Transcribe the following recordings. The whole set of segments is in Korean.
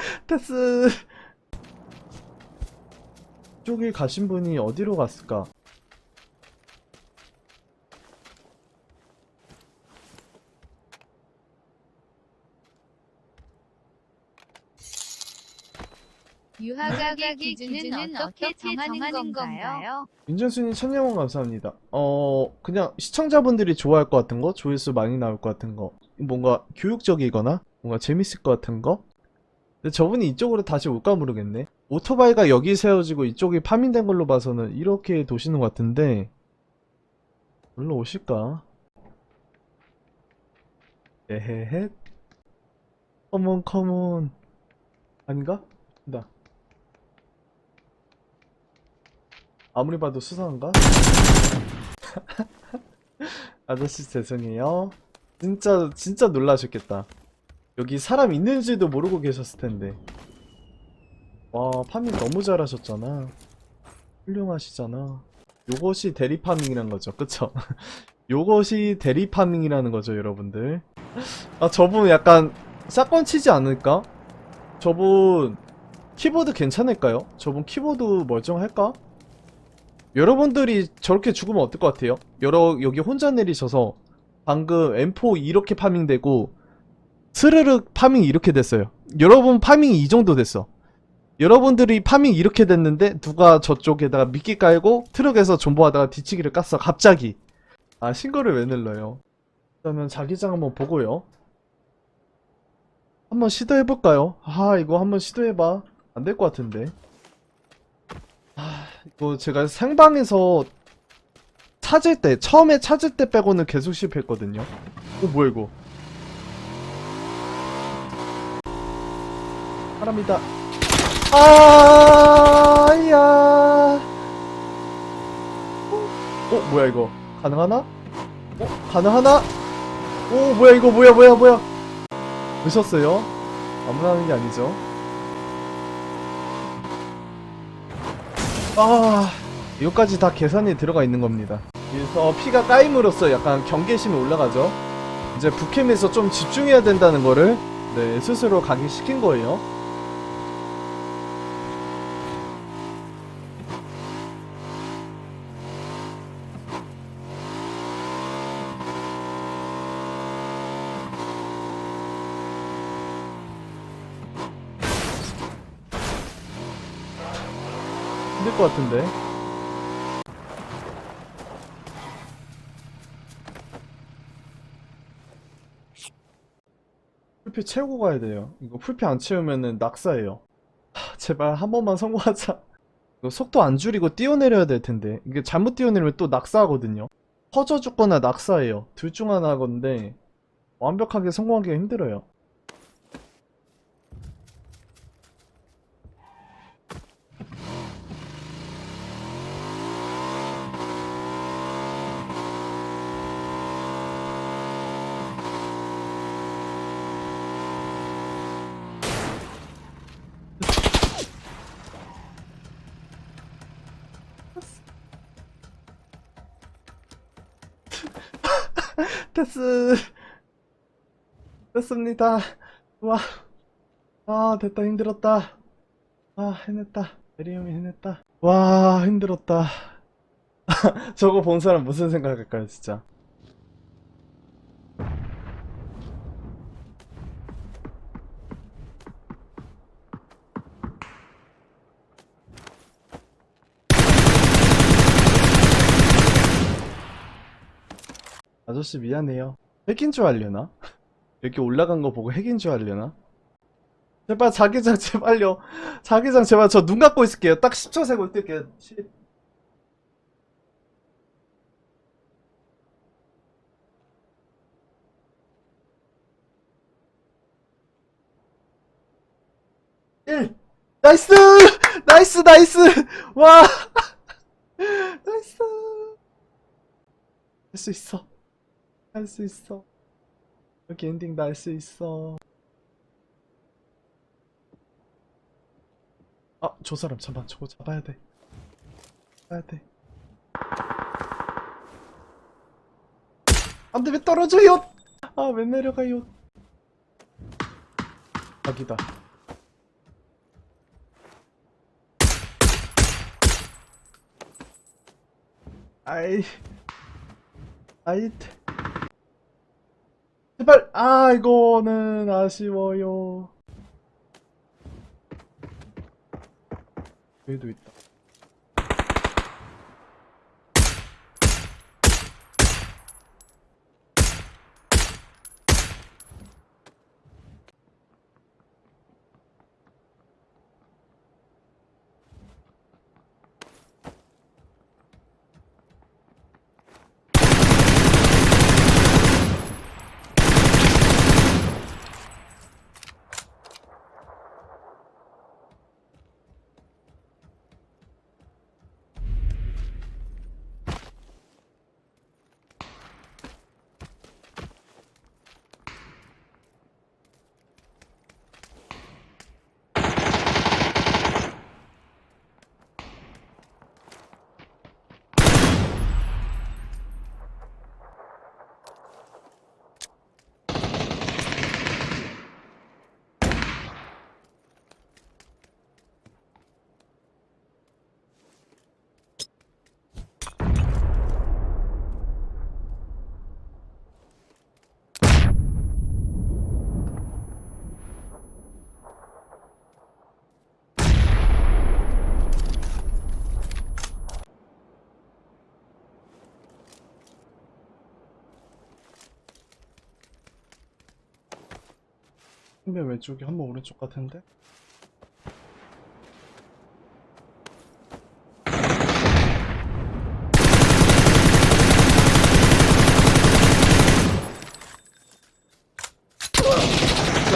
테스 이쪽에 가신 분이 어디로 갔을까? 유학의 기준은 어떻게 정하는 건가요? 윤정수님 천년원 감사합니다. 어 그냥 시청자분들이 좋아할 것 같은 거, 조회수 많이 나올 것 같은 거, 뭔가 교육적이거나 뭔가 재밌을 것 같은 거. 근데 저분이 이쪽으로 다시 올까 모르겠네. 오토바이가 여기 세워지고 이쪽이 파밍된 걸로 봐서는 이렇게 도시는 것 같은데 물로 오실까? 에헤헷. 컴온 컴온. 아닌가? 나. 아무리 봐도 수상한가? 아저씨 죄송해요. 진짜 진짜 놀라셨겠다. 여기 사람 있는지도 모르고 계셨을 텐데. 와 파밍 너무 잘하셨잖아. 훌륭하시잖아. 요것이 대리 파밍이란 거죠, 그쵸? 요것이 대리 파밍이라는 거죠, 여러분들. 아 저분 약간 사건 치지 않을까? 저분 키보드 괜찮을까요? 저분 키보드 멀쩡할까? 여러분들이 저렇게 죽으면 어떨 것 같아요? 여러 여기 혼자 내리셔서 방금 M4 이렇게 파밍되고 스르륵 파밍 이렇게 됐어요. 여러분 파밍이 이 정도 됐어. 여러분들이 파밍 이렇게 됐는데 누가 저쪽에다가 미끼 깔고 트럭에서 존버하다가 뒤치기를 깠어. 갑자기. 아 신고를 왜 눌러요? 그러면 자기장 한번 보고요. 한번 시도해볼까요? 아 이거 한번 시도해봐. 안 될 것 같은데. 이거 제가 생방에서 찾을 때 처음에 찾을 때 빼고는 계속 실패했거든요. 어 뭐야 이거? 사람이다. 아 야. 어 뭐야 이거? 가능하나? 어 가능하나? 오 뭐야 이거 뭐야 뭐야 뭐야? 보셨어요? 아무나 하는 게 아니죠. 아 이것까지 다 계산이 들어가 있는 겁니다 그래서 피가 까임으로써 약간 경계심이 올라가죠 이제 북캠에서 좀 집중해야 된다는 거를 네 스스로 각인시킨 거예요 힘들 것 같은데. 풀피 채우고 가야 돼요. 이거 풀피 안 채우면은 낙사예요. 하, 제발 한 번만 성공하자. 속도 안 줄이고 뛰어내려야 될 텐데. 이게 잘못 뛰어내리면 또 낙사하거든요. 퍼져 죽거나 낙사예요. 둘 중 하나 건데 완벽하게 성공하기가 힘들어요 됐스. 됐습니다. 와, 아 됐다. 힘들었다. 아 해냈다. 에리움이 해냈다. 와 힘들었다. 저거 본 사람 무슨 생각할까요 진짜 아저씨 미안해요. 핵인 줄 알려나? 이렇게 올라간 거 보고 핵인 줄 알려나? 제발 자기장 제발요. 자기장 제발 저 눈 감고 있을게요. 딱 10초 세고 뛸게요. 10 1 나이스! 나이스 나이스! 와! 나이스! 할 수 있어 할 수 있어. 이렇게 엔딩 날 수 있어. 아 저 사람 잠깐 저거 잡아야 돼. 잡아야 돼. 안돼 왜 떨어져요 아 왜 내려가요 아기다. 아이 아이트 제발. 아 이거는 아쉬워요. 여기도 있다 근데 왼쪽이 한 번 오른쪽 같은데?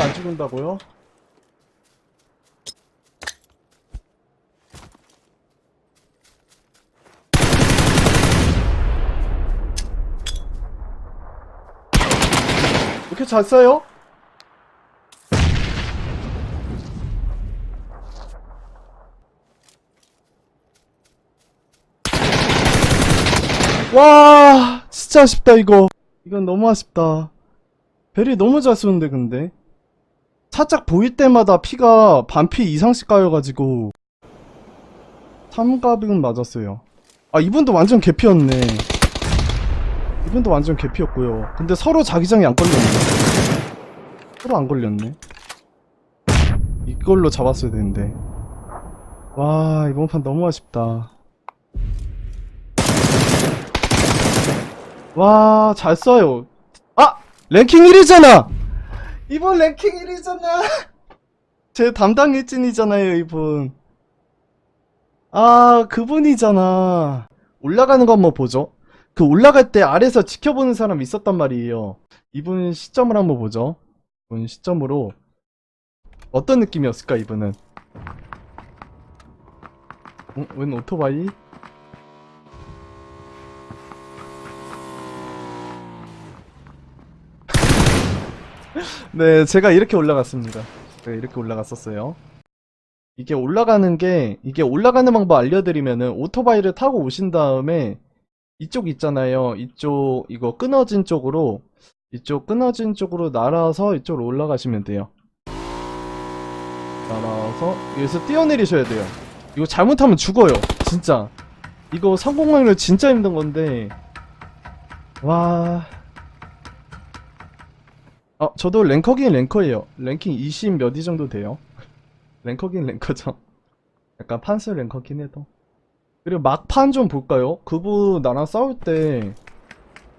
안 죽는다고요? 이렇게 잘 써요? 와 진짜 아쉽다 이거. 이건 너무 아쉽다. 벨이 너무 잘 쏘는데 근데? 살짝 보일 때마다 피가 반피 이상씩 까여가지고. 삼갑은 맞았어요. 아 이분도 완전 개피였네. 이분도 완전 개피였고요. 근데 서로 자기장이 안 걸렸네. 서로 안 걸렸네. 이걸로 잡았어야 되는데. 와 이번 판 너무 아쉽다 와, 잘 써요. 아! 랭킹 1위잖아! 이분 랭킹 1위잖아! 제 담당 일진이잖아요, 이분. 아, 그분이잖아. 올라가는 거 한번 보죠. 그 올라갈 때 아래서 지켜보는 사람 있었단 말이에요. 이분 시점을 한번 보죠. 이분 시점으로. 어떤 느낌이었을까, 이분은? 어? 웬 오토바이? 네, 제가 이렇게 올라갔습니다. 네, 이렇게 올라갔었어요. 이게 올라가는 게, 이게 올라가는 방법 알려드리면은 오토바이를 타고 오신 다음에 이쪽 있잖아요. 이쪽, 이거 끊어진 쪽으로, 이쪽 끊어진 쪽으로 날아서 이쪽으로 올라가시면 돼요. 날아서, 여기서 뛰어내리셔야 돼요. 이거 잘못하면 죽어요. 진짜. 이거 성공 확률 진짜 힘든 건데, 와. 아, 저도 랭커긴 랭커예요. 랭킹 20 몇 위 정도 돼요. 랭커긴 랭커죠. 약간 판스 랭커긴 해도. 그리고 막판 좀 볼까요? 그분 나랑 싸울 때,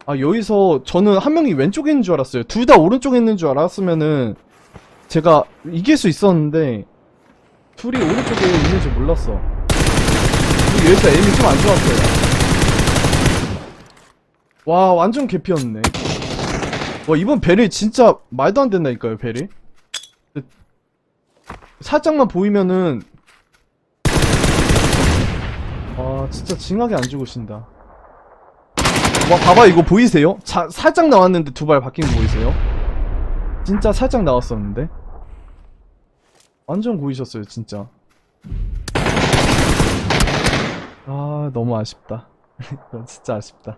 아, 여기서 저는 한 명이 왼쪽에 있는 줄 알았어요. 둘 다 오른쪽에 있는 줄 알았으면은, 제가 이길 수 있었는데, 둘이 오른쪽에 있는 줄 몰랐어. 그리고 여기서 에임이 좀 안 좋았어요. 와, 완전 개피였네. 와 이번 벨이 진짜 말도 안 된다니까요 그- 살짝만 보이면은. 와 진짜 징하게 안 죽으신다. 와 봐봐 이거 보이세요? 자, 살짝 나왔는데 두 발 바뀐 거 보이세요? 진짜 살짝 나왔었는데? 완전 고이셨어요 진짜. 아 너무 아쉽다. 이건 진짜 아쉽다